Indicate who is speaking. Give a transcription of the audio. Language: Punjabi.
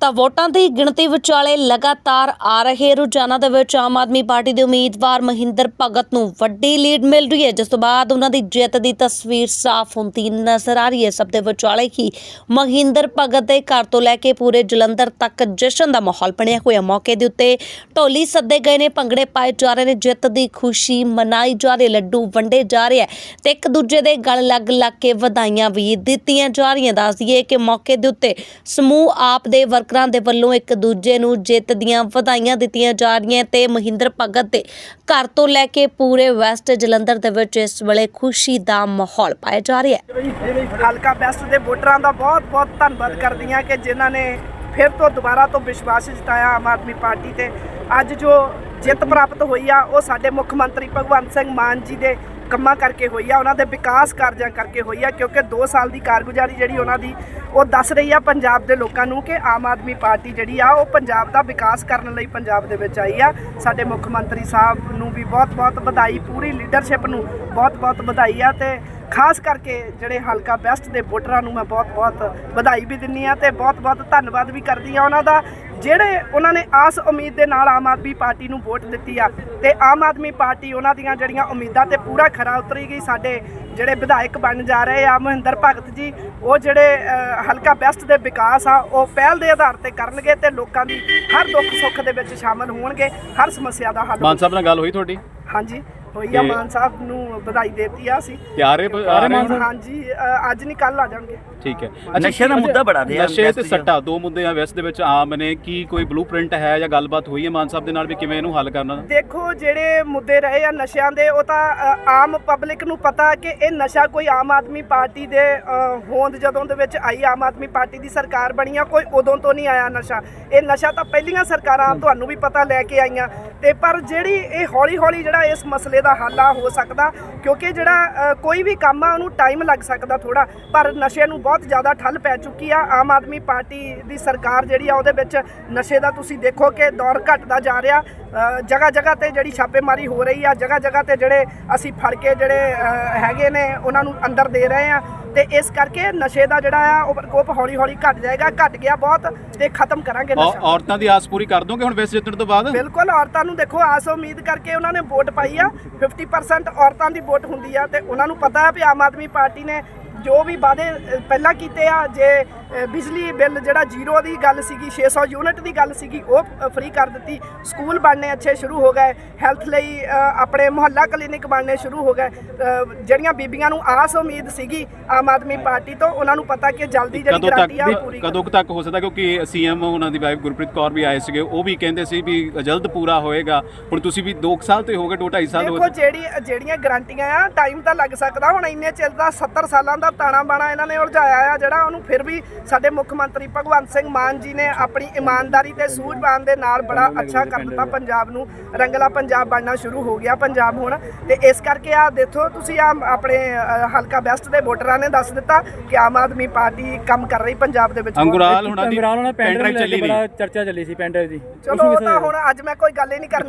Speaker 1: ਤਾਂ ਵੋਟਾਂ ਦੀ ਗਿਣਤੀ ਵਿਚਾਲੇ ਲਗਾਤਾਰ ਆ ਰਹੇ ਰੁਝਾਨਾਂ ਦੇ ਵਿੱਚ ਆਮ ਆਦਮੀ ਪਾਰਟੀ ਦੇ ਉਮੀਦਵਾਰ ਮਹਿੰਦਰ ਭਗਤ ਨੂੰ ਵੱਡੀ ਲੀਡ ਮਿਲ ਰਹੀ ਹੈ ਜਿਸ ਤੋਂ ਬਾਅਦ ਉਹਨਾਂ ਦੀ ਜਿੱਤ ਦੀ ਤਸਵੀਰ ਸਾਫ਼ ਹੁੰਦੀ ਨਜ਼ਰ ਆ ਰਹੀ ਹੈ। ਸਭ ਦੇ ਵਿਚਾਲੇ ਹੀ ਮਹਿੰਦਰ ਭਗਤ ਦੇ ਘਰ ਤੋਂ ਲੈ ਕੇ ਪੂਰੇ ਜਲੰਧਰ ਤੱਕ ਜਸ਼ਨ ਦਾ ਮਾਹੌਲ ਬਣਿਆ ਹੋਇਆ। ਮੌਕੇ ਦੇ ਉੱਤੇ ਢੋਲੀ ਸੱਦੇ ਗਏ ਨੇ ਭੰਗੜੇ ਪਾਏ ਜਾ ਰਹੇ ਨੇ ਜਿੱਤ ਦੀ ਖੁਸ਼ੀ ਮਨਾਈ ਜਾ ਰਹੀ ਹੈ, ਲੱਡੂ ਵੰਡੇ ਜਾ ਰਹੇ ਹੈ ਤੇ ਇੱਕ ਦੂਜੇ ਦੇ ਗਲ ਲੱਗ ਲੱਗ ਕੇ ਵਧਾਈਆਂ ਵੀ ਦਿੱਤੀਆਂ ਜਾ ਰਹੀਆਂ। ਦੱਸ ਦਈਏ ਕਿ ਮੌਕੇ ਦੇ ਉੱਤੇ ਸਮੂਹ ਆਪ ਦੇ ਵਰਕ ਵਰਕਰਾਂ ਦੇ ਵੱਲੋਂ ਇੱਕ ਦੂਜੇ ਨੂੰ ਜਿੱਤ ਦੀਆਂ ਵਧਾਈਆਂ ਦਿੱਤੀਆਂ ਜਾ ਰਹੀਆਂ ਤੇ ਮਹਿੰਦਰ ਭਗਤ ਦੇ ਘਰ ਤੋਂ ਲੈ ਕੇ ਪੂਰੇ ਵੈਸਟ ਜਲੰਧਰ ਦੇ ਵਿੱਚ ਇਸ ਵੇਲੇ ਖੁਸ਼ੀ ਦਾ ਮਾਹੌਲ ਪਾਇਆ ਜਾ ਰਿਹਾ ਹੈ।
Speaker 2: ਹਲਕਾ ਬੈਸਟ ਦੇ ਵੋਟਰਾਂ ਦਾ ਬਹੁਤ ਬਹੁਤ ਧੰਨਵਾਦ ਕਰਦੀ ਹਾਂ ਕਿ ਜਿਨ੍ਹਾਂ ਨੇ ਫਿਰ ਤੋਂ ਦੁਬਾਰਾ ਤੋਂ ਵਿਸ਼ਵਾਸ ਜਤਾਇਆ ਆਮ ਆਦਮੀ ਪਾਰਟੀ ਤੇ। ਅੱਜ ਜੋ ਜਿੱਤ ਪ੍ਰਾਪਤ ਹੋਈ ਆ, ਉਹ ਸਾਡੇ ਮੁੱਖ ਮੰਤਰੀ ਭਗਵੰਤ ਸਿੰਘ ਮਾਨ ਜੀ ਦੇ ਕੰਮਾਂ ਕਰਕੇ ਹੋਈ ਆ, ਉਹਨਾਂ ਦੇ ਵਿਕਾਸ ਕਾਰਜਾਂ ਕਰਕੇ ਹੋਈ ਆ, ਕਿਉਂਕਿ 2 ਸਾਲ ਦੀ ਕਾਰਗੁਜ਼ਾਰੀ ਜਿਹੜੀ ਉਹਨਾਂ ਦੀ, ਉਹ ਦੱਸ ਰਹੀ ਆ ਪੰਜਾਬ ਦੇ ਲੋਕਾਂ ਨੂੰ ਕਿ ਆਮ ਆਦਮੀ ਪਾਰਟੀ ਜਿਹੜੀ ਆ, ਉਹ ਪੰਜਾਬ ਦਾ ਵਿਕਾਸ ਕਰਨ ਲਈ ਪੰਜਾਬ ਦੇ ਵਿੱਚ ਆਈ ਆ। ਸਾਡੇ ਮੁੱਖ ਮੰਤਰੀ ਸਾਹਿਬ ਨੂੰ ਵੀ ਬਹੁਤ-ਬਹੁਤ ਵਧਾਈ, ਪੂਰੀ ਲੀਡਰਸ਼ਿਪ ਨੂੰ ਬਹੁਤ-ਬਹੁਤ ਵਧਾਈ ਆ ਤੇ ਖਾਸ ਕਰਕੇ ਜਿਹੜੇ ਹਲਕਾ ਬੈਸਟ ਦੇ ਵੋਟਰਾਂ ਨੂੰ ਮੈਂ ਬਹੁਤ-ਬਹੁਤ ਵਧਾਈ ਵੀ ਦਿੰਨੀ ਆ ਤੇ ਬਹੁਤ-ਬਹੁਤ ਧੰਨਵਾਦ ਵੀ ਕਰਦੀ ਆ ਉਹਨਾਂ ਦਾ। ਜਿਹੜੇ ਉਹਨਾਂ ਨੇ ਆਸ ਉਮੀਦ ਦੇ ਨਾਲ ਆਮ ਆਦਮੀ ਪਾਰਟੀ ਨੂੰ ਵੋਟ ਦਿੱਤੀ ਆ ਤੇ ਆਮ ਆਦਮੀ ਪਾਰਟੀ ਉਹਨਾਂ ਦੀਆਂ ਜਿਹੜੀਆਂ ਉਮੀਦਾਂ ਤੇ ਪੂਰਾ ਖਰਾ ਉਤਰੀ ਗਈ ਸਾਡੇ ਜਿਹੜੇ ਵਿਧਾਇਕ ਬਣ ਜਾ ਰਹੇ ਆ ਮਹਿੰਦਰ ਭਗਤ ਜੀ ਉਹ ਜਿਹੜੇ ਹਲਕਾ ਬੈਸਟ ਦੇ ਵਿਕਾਸ ਆ ਉਹ ਪਹਿਲ ਦੇ ਆਧਾਰ ਤੇ ਕਰਨਗੇ ਤੇ ਲੋਕਾਂ ਦੀ ਹਰ ਦੁੱਖ ਸੁੱਖ ਦੇ ਵਿੱਚ ਸ਼ਾਮਲ ਹੋਣਗੇ। ਹਰ ਸਮੱਸਿਆ ਦਾ ਹੱਲ
Speaker 3: ਮਾਨ ਸਾਹਿਬ ਨਾਲ ਗੱਲ ਹੋਈ ਤੁਹਾਡੀ?
Speaker 2: ਹਾਂਜੀ। ਹੋਈ ਆ
Speaker 3: ਤੇ-
Speaker 2: ਮਾਨ ਸਾਹਿਬ ਨੂੰ ਵਧਾਈ ਦੇਤੀ ਆ ਅਸੀਂ।
Speaker 3: ਤੇ ਆ ਰਹੇ ਆ ਰਹੇ ਹੋ?
Speaker 2: ਹਾਂਜੀ ਅ, ਅੱਜ ਨਹੀਂ ਕੱਲ ਆ ਜਾਣਗੇ।
Speaker 3: ਠੀਕ ਹੈ।
Speaker 4: ਨਸ਼ੇ ਦਾ ਮੁੱਦਾ ਬੜਾ ਰਿਹਾ
Speaker 3: ਨਸ਼ੇ ਤੇ
Speaker 4: ਵੈਸਟ 'ਚ।
Speaker 3: ਸੱਟਾ ਦੋ ਮੁੱਦੇ ਆ ਵੈਸਟ ਦੇ ਵਿੱਚ ਆਮ ਨੇ ਕੀ ਕੋਈ ਬਲੂਪ੍ਰਿੰਟ ਹੈ ਜਾਂ ਗੱਲਬਾਤ ਹੋਈ ਹੈ ਮਾਨ ਸਾਹਿਬ ਦੇ ਨਾਲ ਵੀ ਕਿਵੇਂ ਇਹਨੂੰ ਹੱਲ ਕਰਨਾ?
Speaker 2: ਦੇਖੋ ਜਿਹੜੇ ਮੁੱਦੇ ਰਹੇ ਆ ਨਸ਼ਿਆਂ ਦੇ ਉਹ ਤਾਂ ਅ, ਆਮ ਪਬਲਿਕ ਨੂੰ ਪਤਾ ਕਿ ਇਹ ਨਸ਼ਾ ਕੋਈ ਆਮ ਆਦਮੀ ਪਾਰਟੀ ਦੇ ਅ, ਹੋਂਦ ਜਦੋਂ ਦੇ ਵਿੱਚ ਆਈ ਆਮ ਆਦਮੀ ਪਾਰਟੀ ਦੀ ਸਰਕਾਰ ਬਣੀ ਆ ਕੋਈ ਉਦੋਂ ਤੋਂ ਨਹੀਂ ਆਇਆ ਨਸ਼ਾ। ਇਹ ਨਸ਼ਾ ਤਾਂ ਪਹਿਲੀਆਂ ਸਰਕਾਰਾਂ ਤੁਹਾਨੂੰ ਵੀ ਪਤਾ ਲੈ ਕੇ ਆਈਆਂ। ਤੇ ਪਰ ਜਿਹੜੀ ਇਹ ਹੌਲੀ ਹੌਲੀ ਜਿਹੜਾ ਇਸ ਮਸਲੇ ਦਾ ਹੱਲ ਆ, ਹੋ ਸਕਦਾ, ਕਿਉਂਕਿ ਜਿਹੜਾ ਕੋਈ ਵੀ ਕੰਮ ਆ, ਉਹਨੂੰ ਟਾਈਮ ਲੱਗ ਸਕਦਾ ਥੋੜਾ ਪਰ ਨਸ਼ੇ ਨੂੰ ਬਹੁਤ ਜ਼ਿਆਦਾ ਠੱਲ ਪੈ ਚੁੱਕੀ ਆ। ਆਮ ਆਦਮੀ ਪਾਰਟੀ ਦੀ ਸਰਕਾਰ ਜਿਹੜੀ ਆ, ਉਹਦੇ ਵਿੱਚ ਨਸ਼ੇ ਦਾ ਤੁਸੀਂ ਦੇਖੋ ਕਿ ਦੌਰ ਘਟਦਾ ਜਾ ਰਿਹਾ। ਜਗ੍ਹਾ ਜਗ੍ਹਾ ਤੇ ਜਿਹੜੀ ਛਾਪੇਮਾਰੀ ਹੋ ਰਹੀ ਆ ਜਗ੍ਹਾ ਜਗ੍ਹਾ ਤੇ ਜਿਹੜੇ ਅਸੀਂ ਫੜ ਕੇ ਜਿਹੜੇ ਹੈਗੇ ਨੇ, ਉਹਨਾਂ ਨੂੰ ਅੰਦਰ ਦੇ ਰਹੇ ਆ। ਤੇ ਇਸ ਕਰਕੇ ਨਸ਼ੇ ਦਾ ਜਿਹੜਾ ਆ ਉਹ ਪ੍ਰਕੋਪ ਹੌਲੀ ਹੌਲੀ ਘਟ ਜਾਏਗਾ ਘਟ ਗਿਆ ਬਹੁਤ ਤੇ ਖਤਮ ਕਰਾਂਗੇ ਨਸ਼ਾ।
Speaker 3: ਔਰਤਾਂ ਦੀ ਆਸ ਪੂਰੀ ਕਰ ਦੋਗੇ ਹੁਣ ਵੈਸਟ ਜਿੱਤਣ ਤੋਂ ਬਾਅਦ?
Speaker 2: ਬਿਲਕੁਲ ਔਰਤਾਂ ਨੂੰ ਦੇਖੋ ਆਸ ਉਮੀਦ ਕਰਕੇ ਉਹਨਾਂ ਨੇ ਵੋਟ ਪਾਈ ਆ। 50% ਔਰਤਾਂ ਦੀ ਵੋਟ ਹੁੰਦੀ ਆ ਤੇ ਉਹਨਾਂ ਨੂੰ ਪਤਾ ਹੈ ਵੀ ਆਮ ਆਦਮੀ ਪਾਰਟੀ ਨੇ ਜੋ ਵੀ ਵਾਅਦੇ ਪਹਿਲਾਂ ਕੀਤੇ ਆ ਜੇ ਬਿਜਲੀ ਬਿੱਲ ਜਿਹੜਾ ਜ਼ੀਰੋ ਦੀ ਗੱਲ ਸੀਗੀ 600 ਯੂਨਿਟ ਦੀ ਗੱਲ ਸੀਗੀ ਉਹ ਫ੍ਰੀ ਕਰ ਦਿੱਤੀ। ਸਕੂਲ ਬਣਨੇ ਅੱਛੇ ਸ਼ੁਰੂ ਹੋ ਗਏ। ਹੈਲਥ ਲਈ ਆਪਣੇ ਮੁਹੱਲਾ ਕਲੀਨਿਕ ਬਣਨੇ ਸ਼ੁਰੂ ਹੋ ਗਏ। ਜਿਹੜੀਆਂ ਬੀਬੀਆਂ ਨੂੰ ਆਸ ਉਮੀਦ ਸੀਗੀ ਆਮ ਆਦਮੀ ਪਾਰਟੀ ਤੋਂ ਉਹਨਾਂ ਨੂੰ ਪਤਾ ਕਿ ਜਲਦੀ ਜਿਹੜੀ ਗਰੰਟੀ ਆ ਪੂਰੀ
Speaker 3: ਕਦੋਂ ਤੱਕ ਹੋ ਸਕਦਾ ਕਿਉਂਕਿ ਸੀਐਮ ਉਹਨਾਂ ਦੀ ਵਾਈਫ ਗੁਰਪ੍ਰੀਤ ਕੌਰ ਵੀ ਆਏ ਸੀਗੇ ਉਹ ਵੀ ਕਹਿੰਦੇ ਸੀ ਵੀ ਜਲਦ ਪੂਰਾ ਹੋਏਗਾ। ਹੁਣ ਤੁਸੀਂ ਵੀ 2 ਸਾਲ ਤੇ ਹੋ ਗਏ 2 2.5 ਸਾਲ ਹੋ
Speaker 2: ਦੇਖੋ
Speaker 3: ਗਏ।
Speaker 2: ਜਿਹੜੀ ਜਿਹੜੀਆਂ ਗਾਰੰਟੀਆਂ ਆ ਟਾਈਮ ਤਾਂ ਲੱਗ ਸਕਦਾ ਹੁਣ ਇੰਨੇ ਚਿਰ ਦਾ 70 ਸਾਲਾਂ ਦਾ ਤਾਣਾ ਬਾਣਾ ਇਹਨਾਂ ਨੇ ਉਲਝਾਇਆ ਆ ਜਿਹੜਾ ਉਹਨੂੰ ਫਿਰ ਵੀ ਸਾਡੇ ਮੁੱਖ ਮੰਤਰੀ ਭਗਵੰਤ ਸਿੰਘ ਮਾਨ ਜੀ ਨੇ ਆਪਣੀ ਇਮਾਨਦਾਰੀ ਤੇ ਸੂਝਵਾਨ ਦੇ ਨਾਲ ਬੜਾ ਅੱਛਾ ਕਰ ਦਿੱਤਾ। ਪੰਜਾਬ ਨੂੰ ਰੰਗਲਾ ਪੰਜਾਬ ਬਣਨਾ ਸ਼ੁਰੂ ਹੋ ਗਿਆ ਪੰਜਾਬ ਹੁਣ। ਤੇ ਇਸ ਕਰਕੇ ਆ ਦੇਖੋ ਤੁਸੀਂ ਆ ਆਪਣੇ ਹਲਕਾ ਬੈਸਟ ਦੇ ਵੋਟਰਾਂ ਨੇ ਦੱਸ ਦਿੱਤਾ ਕਿ ਆਮ ਆਦਮੀ ਪਾਰਟੀ ਕੰਮ ਕਰ ਰਹੀ ਪੰਜਾਬ ਦੇ ਵਿੱਚ।
Speaker 3: ਅੰਗੁਰਾਲ ਹੁਣਾਂ ਦੀ
Speaker 5: ਅੰਗਰਾਲ ਪੈਂਡਰ
Speaker 3: ਚੱਲੀ ਨਹੀਂ
Speaker 5: ਚਰਚਾ ਚੱਲੀ ਸੀ ਪੈਂਡਰ ਦੀ।
Speaker 2: ਚਲੋ ਤਾਂ ਹੁਣ ਅੱਜ ਮੈਂ ਕੋਈ ਗੱਲ ਹੀ ਨਹੀਂ ਕਰਨੀ